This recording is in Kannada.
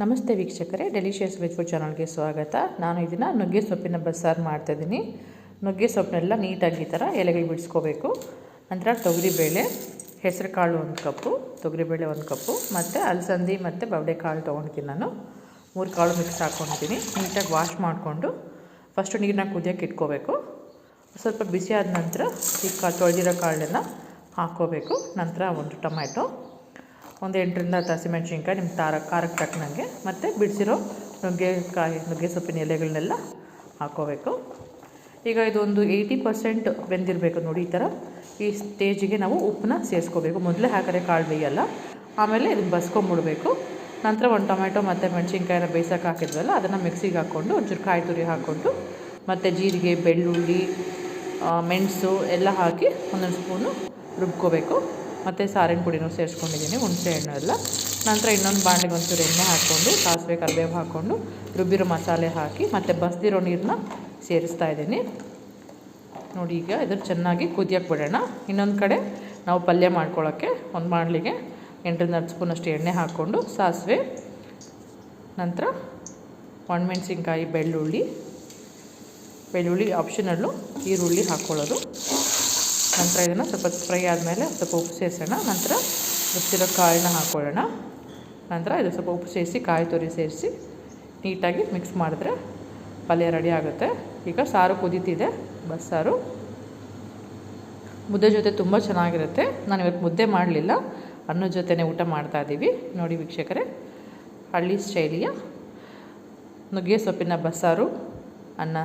ನಮಸ್ತೆ ವೀಕ್ಷಕರೇ ಡೆಲಿಷಿಯಸ್ ವೆಜ್ ಫುಡ್ ಚಾನಲ್ಗೆ ಸ್ವಾಗತ. ನಾನು ಇದನ್ನು ನುಗ್ಗೆ ಸೊಪ್ಪಿನ ಬಸ್ಸಾರು ಮಾಡ್ತಾಯಿದ್ದೀನಿ ನುಗ್ಗೆ ಸೊಪ್ಪನ್ನೆಲ್ಲ ನೀಟಾಗಿ ಈ ಥರ ಎಲೆಗಳು ಬಿಡಿಸ್ಕೋಬೇಕು. ನಂತರ ತೊಗರಿಬೇಳೆ ಹೆಸರು ಕಾಳು ಒಂದು ಕಪ್ಪು, ತೊಗರಿಬೇಳೆ ಒಂದು ಕಪ್ಪು, ಮತ್ತು ಅಲಸಂದಿ ಮತ್ತು ಬವಡೆ ಕಾಳು ತೊಗೊಂಡಿದ್ದೀನಿ ನಾನು. ಮೂರು ಕಾಳು ಮಿಕ್ಸ್ ಹಾಕ್ಕೊಂಡಿದ್ದೀನಿ ನೀಟಾಗಿ ವಾಶ್ ಮಾಡಿಕೊಂಡು ಫಸ್ಟು ನೀರನ್ನ ಕುದಿಯೋಕೆ ಇಟ್ಕೋಬೇಕು. ಸ್ವಲ್ಪ ಬಿಸಿ ಆದ ನಂತರ ಈ ಕಾಳು ತೊಳೆದಿರೋ ಕಾಳನ್ನ ಹಾಕ್ಕೋಬೇಕು. ನಂತರ ಒಂದು ಟೊಮ್ಯಾಟೊ ಒಂದು ಎಂಟರಿಂದ ಹತ್ತು ಹಸಿಮೆಣ್ಸಿನ್ಕಾಯಿ ನಿಮ್ಮ ಖಾರ ಖಾರಕ್ಕೆ ತಕ್ಕನಂಗೆ ಮತ್ತು ಬಿಡಿಸಿರೋ ನುಗ್ಗೆಕಾಯಿ, ನುಗ್ಗೆ ಸೊಪ್ಪಿನ ಎಲೆಗಳನ್ನೆಲ್ಲ ಹಾಕೋಬೇಕು. ಈಗ ಇದೊಂದು ಏಯ್ಟಿ ಪರ್ಸೆಂಟ್ ಬೆಂದಿರಬೇಕು ನೋಡಿ ಈ ಥರ. ಈ ಸ್ಟೇಜಿಗೆ ನಾವು ಉಪ್ಪನ್ನ ಸೇರಿಸ್ಕೋಬೇಕು. ಮೊದಲೇ ಹಾಕಿದ್ರೆ ಕಾಳು ಬೇಯಲ್ಲ. ಆಮೇಲೆ ಇದನ್ನು ಬಸ್ಕೊಂಬಿಡ್ಬೇಕು. ನಂತರ ಒಂದು ಟೊಮೆಟೊ ಮತ್ತು ಮೆಣಸಿನ್ಕಾಯಿನ ಬೇಯಿಸೋಕೆ ಹಾಕಿದ್ವಲ್ಲ, ಅದನ್ನು ಮಿಕ್ಸಿಗೆ ಹಾಕ್ಕೊಂಡು ಒಂಚೂರು ಕಾಯಿ ತುರಿ ಹಾಕ್ಕೊಂಡು ಮತ್ತು ಜೀರಿಗೆ, ಬೆಳ್ಳುಳ್ಳಿ ಮೆಣಸು ಎಲ್ಲ ಹಾಕಿ ಒಂದೊಂದು ಸ್ಪೂನು ರುಬ್ಕೋಬೇಕು. ಮತ್ತು ಸಾರಿನ ಪುಡಿನೂ ಸೇರಿಸ್ಕೊಂಡಿದ್ದೀನಿ, ಹುಣಸೆ ಹಣ್ಣು ಎಲ್ಲ. ನಂತರ ಇನ್ನೊಂದು ಬಾಣಲೆಗೆ ಒಂಚೂರು ಎಣ್ಣೆ ಹಾಕ್ಕೊಂಡು, ಸಾಸಿವೆ ಕರಿಬೇವು ಹಾಕ್ಕೊಂಡು, ರುಬ್ಬಿರೋ ಮಸಾಲೆ ಹಾಕಿ, ಮತ್ತು ಬಸ್ದಿರೋ ನೀರನ್ನ ಸೇರಿಸ್ತಾ ಇದ್ದೀನಿ. ನೋಡಿ ಈಗ ಇದನ್ನು ಚೆನ್ನಾಗಿ ಕುದಿಯೋಕ್ಕೆ ಬಿಡೋಣ. ಇನ್ನೊಂದು ಕಡೆ ನಾವು ಪಲ್ಯ ಮಾಡ್ಕೊಳ್ಳೋಕ್ಕೆ ಒಂದು ಬಾಣಲಿಗೆ ಎಂಟರಿಂದ ಹತ್ತು ಸ್ಪೂನಷ್ಟು ಎಣ್ಣೆ ಹಾಕ್ಕೊಂಡು, ಸಾಸಿವೆ, ನಂತರ ಒಣಮೆಣಸಿನ್ಕಾಯಿ, ಬೆಳ್ಳುಳ್ಳಿ. ಬೆಳ್ಳುಳ್ಳಿ ಆಪ್ಷನಲ್ಲು ಈರುಳ್ಳಿ ಹಾಕ್ಕೊಳ್ಳೋದು. ನಂತರ ಇದನ್ನು ಸ್ವಲ್ಪ ಫ್ರೈ ಆದಮೇಲೆ ಸ್ವಲ್ಪ ಉಪ್ಪು ಸೇರಿಸೋಣ. ನಂತರ ಗೊತ್ತಿರೋ ಕಾಳನ್ನ ಹಾಕ್ಕೊಳ್ಳೋಣ ನಂತರ ಇದು ಸ್ವಲ್ಪ ಉಪ್ಪು ಸೇರಿಸಿ ಕಾಯಿ ತುರಿ ಸೇರಿಸಿ ನೀಟಾಗಿ ಮಿಕ್ಸ್ ಮಾಡಿದ್ರೆ ಪಲ್ಯ ರೆಡಿ ಆಗುತ್ತೆ. ಈಗ ಸಾರು ಕುದೀತಿದೆ. ಬಸ್ಸಾರು ಮುದ್ದೆ ಜೊತೆ ತುಂಬ ಚೆನ್ನಾಗಿರುತ್ತೆ. ನಾನು ಇವತ್ತು ಮುದ್ದೆ ಮಾಡಲಿಲ್ಲ. ಅನ್ನದ ಜೊತೆನೇ ಊಟ ಮಾಡ್ತಾ ಇದ್ದೀವಿ ನೋಡಿ ವೀಕ್ಷಕರೇ, ಹಳ್ಳಿ ಶೈಲಿಯ ನುಗ್ಗೆ ಸೊಪ್ಪಿನ ಬಸ್ಸಾರು ಅನ್ನ.